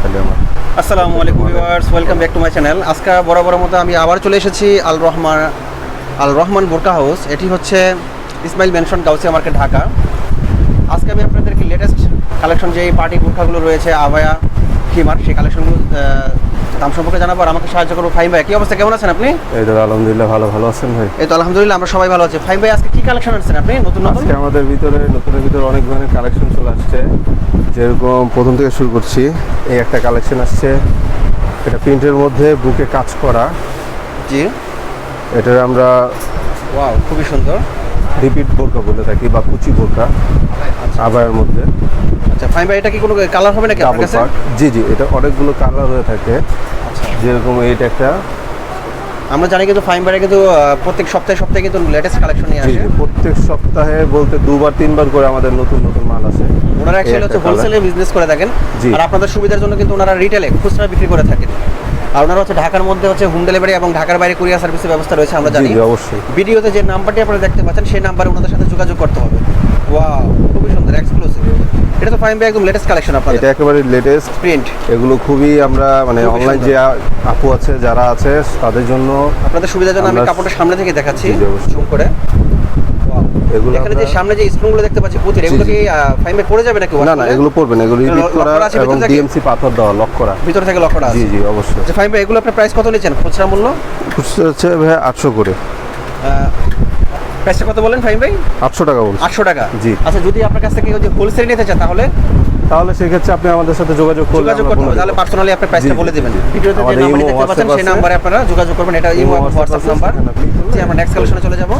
তাহলে আমার। আসসালামু আলাইকুম viewers welcome back to my channel আজকে বড় বড় মতো আমি আবার চলে এসেছি আল রহমান আল রহমান বোরকা হাউস। এটি হচ্ছে ইসমাইল মেনশন গাউসিয়া মার্কেট ঢাকা। আজকে আমি আপনাদেরকে লেটেস্ট কালেকশন যে পার্টি বোরখাগুলো রয়েছে আবায়া হিমার সেই কালেকশনগুলো দাম সম্পর্কে জানাব আর আমাকে সাহায্য করব ফাইম ভাই। কি অবস্থা? কেমন আছেন আপনি? এই তো আলহামদুলিল্লাহ ভালো ভালো আছেন ভাই? এই তো আলহামদুলিল্লাহ আমরা সবাই ভালো আছি। ফাইম ভাই আজকে কি কালেকশন আনছেন আপনি? নতুন নতুন? আজকে আমাদের ভিতরে নতুনের ভিতরে অনেক ধরনের কালেকশন চলে আসছে। যেরকম প্রথম থেকে শুরু করছি এই একটা কালেকশন আসছে। এটা প্রিন্টের মধ্যে বুকে কাজ করা। জি। এটার আমরা ওয়াও খুবই সুন্দর। রিপিট বোরকা বলে থাকি বা কুচি বোরকা আবায়ের মধ্যে। আচ্ছা ফাইম ভাই এটা কি কোনো কালার হবে নাকি আপনার কাছে? জি জি এটা অনেকগুলো কালার হয়ে থাকে। আচ্ছা। যেরকম এইটা একটা। আমরা জানি কিন্তু ফাইন ভাইরা কিন্তু প্রত্যেক সপ্তাহে সপ্তাহে কিন্তু লেটেস্ট কালেকশন নিয়ে আসে। প্রত্যেক সপ্তাহে বলতে দুবার তিনবার করে আমাদের নতুন নতুন মাল আসে ওনারা অ্যাকচুয়ালি হচ্ছে হোলসেলে বিজনেস করে থাকেন। আর আপনাদের সুবিধার জন্য কিন্তু ওনারা রিটেলে খুচরা বিক্রি করে থাকেন। আর ওনারা হচ্ছে ঢাকার মধ্যে হচ্ছে হোম ডেলিভারি এবং ঢাকার বাইরে কুরিয়ার সার্ভিসের ব্যবস্থা রয়েছে আমরা জানি। অবশ্যই। ভিডিওতে যে নাম্বারটি আপনারা দেখতে পাচ্ছেন সেই নাম্বারে ওনাদের সাথে যোগাযোগ করতে হবে। ওয়াও খুবই সুন্দর এক্সক্লুসিভ এটা তো ফাইম ভাই একদম লেটেস্ট কালেকশন আপনাদের। এটা একেবারে লেটেস্ট প্রিন্ট এগুলো খুবই আমরা মানে অনলাইন যে আপু আছে যারা আছে তাদের জন্য আপনাদের সুবিধার জন্য আমি কাপড়টা সামনে থেকে দেখাচ্ছি। জুম করে. এগুলো এখানে যে সামনে যে দেখতে পাচ্ছি পুঁতির এগুলো জি, কি ফাইমে পড়ে যাবে নাকি না না এগুলো পড়বে না এগুলো এগুলো রিপিট করা এবং থেকে? ডিএমসি পাথর দেওয়া লক করা। ভিতর থেকে লক করা জি জি অবশ্যই। যে ফাইম এগুলো আপনার প্রাইস কত নিচ্ছেন? খুচরা মূল্য? খুচরা হচ্ছে ভাই আটশো করে। প্রাইসটা কত বলেন ফাইম ভাই? আটশো টাকা বলছি। আটশো টাকা? জি। আচ্ছা যদি আপনার কাছ থেকে যদি হোলসেল নিতে চান তাহলে? তাহলে সেক্ষেত্রে আপনি আমাদের সাথে যোগাযোগ করলে যোগাযোগ করতে তাহলে পার্সোনালি আপনি প্রাইসটা বলে দিবেন। ভিডিওতে যে ইমো, দেখতে পাচ্ছেন সেই। নাম্বারে আপনারা যোগাযোগ করবেন। এটা ইমো হোয়াটসঅ্যাপ নাম্বার আপনি জি আমরা নেক্সট কালেকশনে চলে যাব।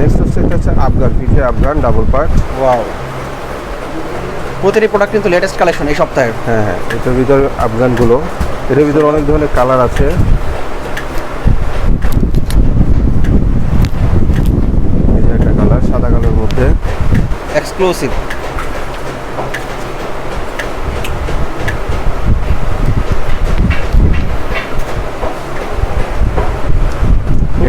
নেক্সট হচ্ছে এটা হচ্ছে আফগান পিঠে আফগান ডাবল পার্ট ওয়াও প্রতিটি প্রোডাক্ট কিন্তু লেটেস্ট কালেকশন এই সপ্তাহের হ্যাঁ হ্যাঁ এটার ভিতরে আফগানগুলো এটার ভিতরে অনেক ধরনের কালার আছে। এই যে একটা কালার সাদা কালারের মধ্যে। এক্সক্লুসিভ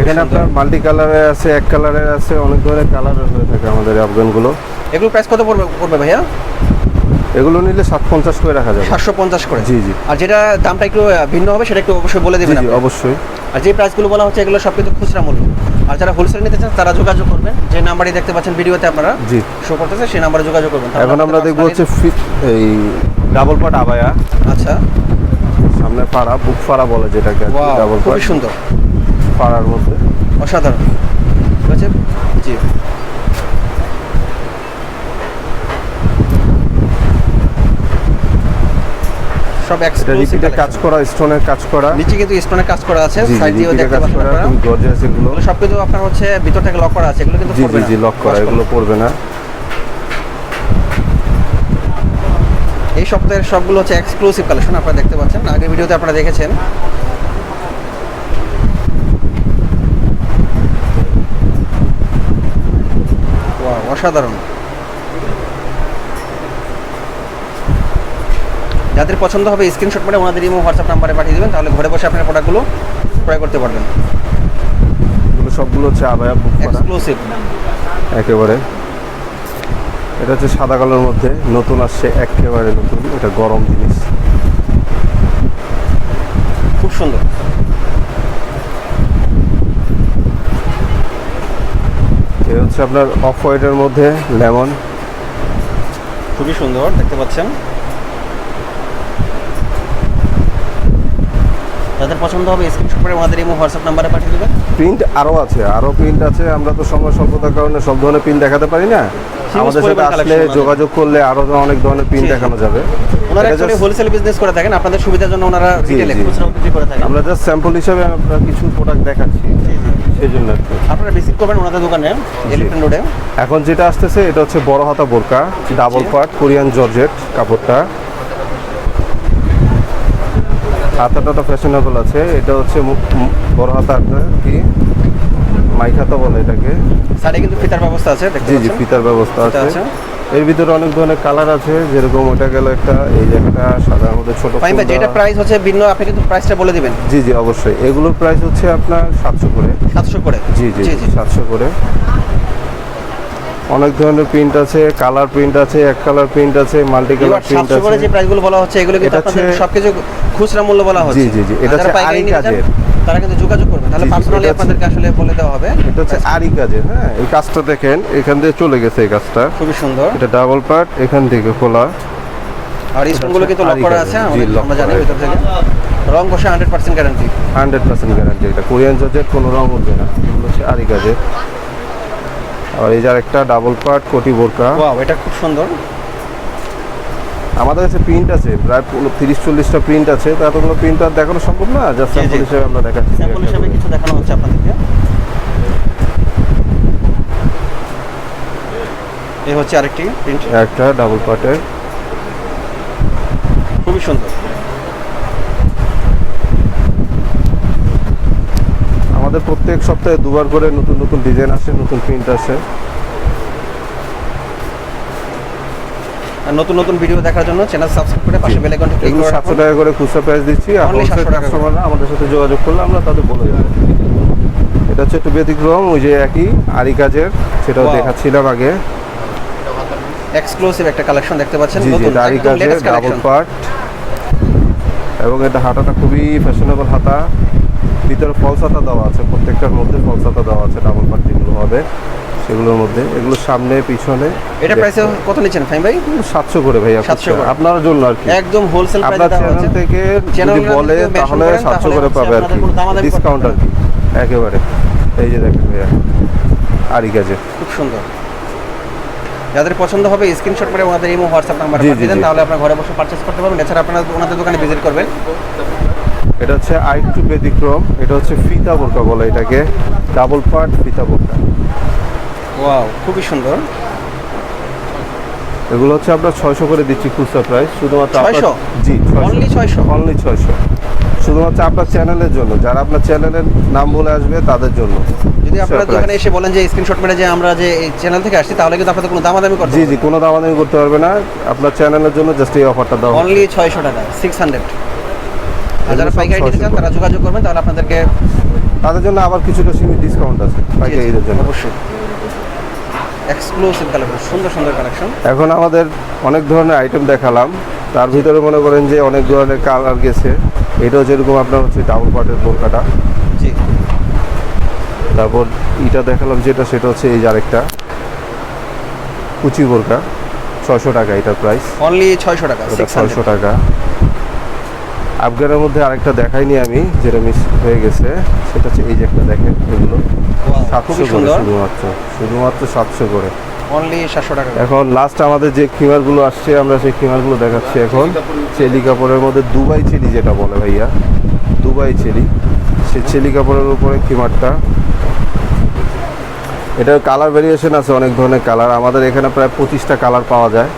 এখানে আপনার মাল্টি কালারের আছে এক কালারের আছে অনেক ধরনের কালারের হয়ে থাকে আমাদের আফগানগুলো। এগুলো প্রাইস কত পড়বে পড়বে ভাইয়া? এগুলো নিলে সাত পঞ্চাশ করে রাখা যাবে। সাতশো পঞ্চাশ করে? জি জি। আর যেটা দামটা একটু ভিন্ন হবে সেটা একটু অবশ্যই বলে দেবেন অবশ্যই। আর যে প্রাইসগুলো বলা হচ্ছে এগুলো সব কিন্তু খুচরা মূল্য। আর যারা হোলসেল নিতে চান তারা যোগাযোগ করবেন। যে নাম্বারই দেখতে পাচ্ছেন ভিডিওতে আপনারা জি। শো করতেছে সেই নাম্বারে যোগাযোগ করবেন। এখন আমরা দেখব হচ্ছে এই ডাবল পাট আবায়া। আচ্ছা। সামনে পাড়া বুক ফাড়া বলে যেটাকে ডাবল খুবই পাট সুন্দর। পাড়ার মধ্যে। অসাধারণ। ঠিক আছে? জি। সব এক্সক্লুসিভ কাজ করা স্টোনের কাজ করা। নিচে কিন্তু স্টোনের কাজ করা আছে সাইড দিয়েও দেখতে পাচ্ছেন আপনারা। গর্জিয়াস এগুলো। সব কিন্তু আপনার হচ্ছে ভিতর থেকে লক করা আছে এগুলো কিন্তু পড়বে না। জি লক করা এগুলো পড়বে না। এই সপ্তাহের সবগুলো হচ্ছে এক্সক্লুসিভ কালেকশন আপনারা দেখতে পাচ্ছেন। আগের ভিডিওতে আপনারা দেখেছেন। অসাধারণ। যাদের পছন্দ হবে স্ক্রিনশট করে ওনাদের ইমো হোয়াটসঅ্যাপ নাম্বারে পাঠিয়ে দেবেন তাহলে ঘরে বসে আপনার প্রোডাক্টগুলো ক্রয় করতে পারবেন। এগুলো সবগুলো হচ্ছে আবায়া বুক এক্সক্লুসিভ একেবারে। এটা হচ্ছে সাদা কালোর মধ্যে নতুন আসছে একেবারে নতুন এটা গরম জিনিস। খুব সুন্দর। হচ্ছে আপনার অফ হোয়াইটের মধ্যে লেমন। খুবই সুন্দর দেখতে পাচ্ছেন। যাদের পছন্দ হবে স্ক্রিনশট করে ওনাদের ইমো হোয়াটসঅ্যাপ নাম্বারে পাঠিয়ে দেবেন। প্রিন্ট আরও আছে আরও প্রিন্ট আছে আমরা তো সময় স্বল্পতার কারণে সব ধরনের প্রিন্ট দেখাতে পারি না। আমাদের সাথে আসলে যোগাযোগ করলে আরও অনেক ধরনের প্রিন্ট। দেখানো যাবে। ওনারা অ্যাকচুয়ালি হোলসেল বিজনেস করে থাকেন আপনাদের সুবিধার জন্য ওনারা রিটেলে খুচরা বিক্রি করে থাকেন। আমরা জাস্ট স্যাম্পল হিসাবে আমরা কিছু প্রোডাক্ট দেখাচ্ছি। সেই জন্য আপনারা ভিজিট করবেন ওনাদের দোকানে এলিফ্যান্ট রোডে এখন যেটা আসতেছে এটা হচ্ছে বড় হাতা বোরকা ডাবল পার্ট কোরিয়ান জর্জেট কাপড়টা। হাতাটা ফ্যাশনেবল আছে এটা হচ্ছে বড় হাতা কি? মাইক হাতা বলে এটাকে। সাইডে কিন্তু ফিতার ব্যবস্থা আছে দেখতে জি জি ফিতার ব্যবস্থা আছে। আছে। এর ভিতরে অনেক ধরনের কালার আছে যেরকম ওটা গেল একটা এই যে একটা সাদার মধ্যে ছোট ফাইন ভাই যেটা প্রাইস হচ্ছে ভিন্ন আপনি কিন্তু প্রাইসটা বলে দিবেন। জি জি অবশ্যই। এগুলোর প্রাইস হচ্ছে আপনার সাতশো করে। সাতশো করে? জি জি জি জি। সাতশো করে। অনেক ধরনের প্রিন্ট আছে কালার প্রিন্ট আছে এক কালার প্রিন্ট আছে মাল্টি কালার প্রিন্ট আছে। যে প্রাইসগুলো বলা হচ্ছে এগুলো কিন্তু আপনাদের সবকিছু খুচরা মূল্য বলা হচ্ছে। জি, জি। জি এটা আর হচ্ছে আড়ি কাজের। তারা কিন্তু যোগাযোগ করবে। তাহলে পার্সোনালি আপনাদেরকে আসলে বলে দেওয়া হবে। এটা হচ্ছে আরি কাজের হ্যাঁ এই কাজটা দেখেন এখান দিয়ে চলে গেছে এই কাজটা। খুবই সুন্দর। এটা ডাবল পার্ট এখান থেকে খোলা। আর এই স্টোনগুলো কিন্তু লক করা আছে আমরা জানি ভিতর থেকে। রং বসে hundred percent guarantee hundred percent guarantee এটা কোরিয়ান জর্জের কোনো রং উঠবে না। এগুলো হচ্ছে আরি কাজের। আর এই যে আরেকটা ডাবল পার্ট কোটি বোরকা। ওয়াও এটা খুব সুন্দর। আমাদের কাছে প্রিন্ট আছে প্রায় তিরিশ চল্লিশটা প্রিন্ট আছে। তা এতগুলো প্রিন্ট আর দেখানো সম্ভব না? জাস্ট। স্যাম্পল হিসেবে আমরা দেখাচ্ছি। স্যাম্পল হিসেবে কিছু দেখানো হচ্ছে আপনাদেরকে। এই হচ্ছে আরেকটি প্রিন্ট একটা ডাবল পার্টের খুবই সুন্দর। আমাদের প্রত্যেক সপ্তাহে দুবার করে নতুন নতুন ডিজাইন আসে নতুন প্রিন্ট আসে। আর নতুন নতুন ভিডিও দেখার জন্য চ্যানেল সাবস্ক্রাইব করে পাশে বেল আইকনটি ক্লিক করে সাতশো রাখুন টাকা করে খুচরা প্রাইস দিচ্ছি। আর 700 হোলসেল কাস্টমাররা আমাদের সাথে যোগাযোগ করলে আমরা তাদের বলে দেবো। এটা হচ্ছে একটু ব্যতিক্রম ওই যে একই আরি কাজের সেটাও. দেখাচ্ছিলাম আগে। এক্সক্লুসিভ একটা কালেকশন দেখতে পাচ্ছেন নতুন আরি কাজের ডাবল পার্ট এবং এটা হাতাটা খুবই ফ্যাশনেবল হাতা। ভিতরে ফলস হাতা দেওয়া আছে প্রত্যেকটার মধ্যে ফলসাতা দেওয়া আছে ডাবল যেগুলো হবে সেগুলোর মধ্যে। এগুলো সামনে পিছনে। এটা প্রাইসে কত নিচ্ছেন ফাইম ভাই? সাতশো করে ভাইয়া 700 করে। আপনার জন্য আর কি। একদম হোলসেল আপনার প্রাইসে দেওয়া হচ্ছে থেকে যদি বলে তাহলে করেন, সাতশো তাহলে করে হচ্ছে পাবে আর কি। ডিসকাউন্ট আর কি। একেবারে। এই যে দেখেন ভাইয়া আরি কাজে খুব সুন্দর। যাদের পছন্দ হবে স্ক্রিনশট করে ওনাদের ইমো হোয়াটসঅ্যাপ নাম্বার পাঠিয়ে দেন তাহলে আপনার ঘরে বসে পারচেজ করতে পারবেন। এছাড়া আপনারা ওনাদের দোকানে ভিজিট করবেন। এটা হচ্ছে আই টু ব্যতিক্রম এটা হচ্ছে ফিতা বোরকা বলে এটাকে ডাবল পার্ট ফিতা বোরকা। ওয়াও খুবই সুন্দর। এগুলো হচ্ছে আমরা ছয়শো করে দিচ্ছি খুচরা প্রাইস শুধুমাত্র 600? জি 600? অনলি ছয়শো? শুধুমাত্র আপনার চ্যানেলের জন্য যারা আপনার চ্যানেলের নাম বলে আসবে তাদের জন্য। যদি আপনারা দোকানে এসে বলেন যে স্ক্রিনশট মেরে যে আমরা যে এই চ্যানেল থেকে আসছি তাহলে কিন্তু আপনাদের কোনো দামাদামি করতে জি জি কোনো দামাদামি করতে পারবে না। আপনার চ্যানেলের জন্য জাস্ট এই অফারটা দাও অনলি ছয়শো টাকা সিক্স হান্ড্রেড আর যারা পাইকারি নিতে চান তারা যোগাযোগ করবেন তাহলে আপনাদেরকে তাদের জন্য আবার কিছুটা সীমিত ডিসকাউন্ট আছে পাইকারিদের জন্য। অবশ্যই। এক্সক্লুসিভ কালেকশন সুন্দর সুন্দর কালেকশন এখন আমাদের অনেক ধরনের আইটেম দেখালাম। তার ভিতরে মনে করেন যে অনেক ধরনের কালার গেছে। এটাও যেরকম আপনার হচ্ছে ডাবল পার্টের বোরকাটা জি। তারপর ইটা দেখালাম যেটা সেটা হচ্ছে এই যে আরেকটা। কুচি বোরকা ছয়শো টাকা এটার প্রাইস অনলি ছয়শো টাকা ছয়শো টাকা। আফগানের মধ্যে আরেকটা দেখাইনি আমি যেটা মিস হয়ে গেছে সেটা হচ্ছে এই যে একটা দেখেন এগুলো। সাতশো করে শুধুমাত্র শুধুমাত্র সাতশো করে। অনলি সাতশো টাকা এখন লাস্ট আমাদের যে খিমারগুলো আসছে আমরা সেই খিমারগুলো দেখাচ্ছি এখন। চেলি কাপড়ের মধ্যে। দুবাই চেলি যেটা বলে ভাইয়া দুবাই চেলি। সে চেলি কাপড়ের উপরে খিমারটা। এটার কালার ভেরিয়েশন আছে অনেক ধরনের কালার আমাদের এখানে প্রায় পঁচিশটা কালার পাওয়া যায়।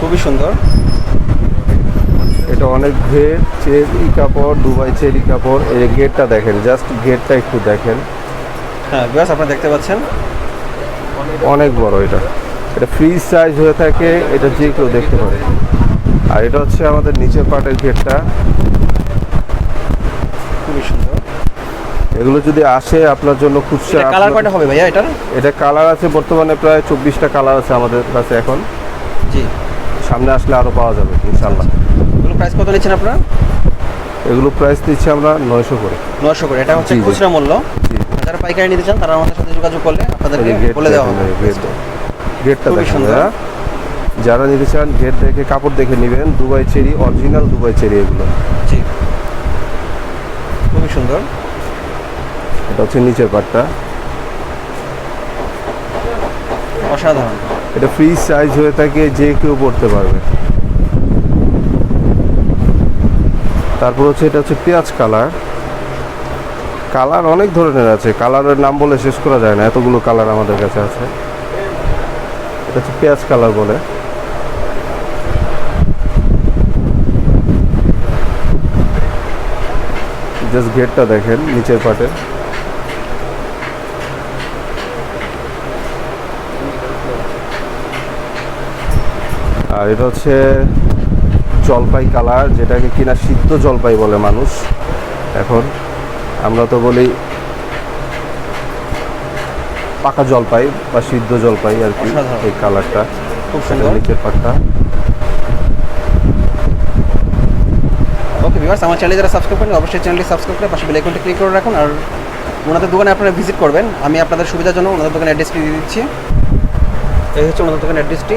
খুবই সুন্দর। এটা অনেক ঘের চেরি কাপড় দুবাই চেরি কাপড়। এই গেটটা দেখেন জাস্ট গেটটা একটু দেখেন। হ্যাঁ বিকজ আপনারা দেখতে পাচ্ছেন? অনেক বড় এটা। এটা ফ্রি সাইজ হয়ে থাকে এটা যে কেউ দেখতে পারে। আর এটা হচ্ছে আমাদের নিচের পার্টের গেটটা। খুবই সুন্দর। এগুলো যদি আসে আপনার জন্য খুচরা কালার কয়টা হবে ভাইয়া এটার? এটা কালার আছে বর্তমানে প্রায় চব্বিশটা কালার আছে আমাদের কাছে এখন। জি। সামনে আসলে আরও পাওয়া যাবে ইনশাল্লাহ এগুলো প্রাইস কত নিচ্ছেন আপনারা? এগুলো প্রাইস দিচ্ছি আমরা নয়শো করে। নশো করে এটা হচ্ছে। খুচরা মূল্য। যারা পাইকারি নিতে চান তারা আমাদের সাথে যোগাযোগ করলে আপনাদেরকে বলে দেওয়া হবে। গেটটা খুবই সুন্দর। যারা নিতে চান গেট দেখে কাপড় দেখে নেবেন Dubai cherry original Dubai cherry এগুলো। জি। খুবই সুন্দর। এটা হচ্ছে নিচের পাটটা অসাধারণ। এটা ফ্রি সাইজ হয়ে থাকে, যে কেউ পড়তে পারবে। তারপর হচ্ছে এটা হচ্ছে পেঁয়াজ কালার। কালার অনেক ধরনের আছে, কালারের নাম বলে শেষ করা যায় না, এতগুলো কালার আমাদের কাছে আছে। এটা হচ্ছে পেঁয়াজ কালার বলে। জাস্ট গেটটা দেখেন, নিচের পাটে। আর এটা হচ্ছে জলপাই কালার যেটাকে কিনা সিদ্ধ জলপাই বলে মানুষ। এখন আমরা তো বলি পাকা জলপাই বা সিদ্ধ জলপাই আর কি এই কালারটা খুব সুন্দর। নিচের পাটটা। ওকে ভিউয়ার্স আমার চ্যানেলে যারা সাবস্ক্রাইব করেন অবশ্যই চ্যানেলটি সাবস্ক্রাইব করে পাশে বেল আইকনটি ক্লিক করে রাখুন। আর ওনাদের দোকানে আপনারা ভিজিট করবেন। আমি আপনাদের সুবিধার জন্য ওনাদের দোকানের অ্যাড্রেসটি দিয়ে দিচ্ছি। এই হচ্ছে ওনাদের দোকানের অ্যাড্রেসটি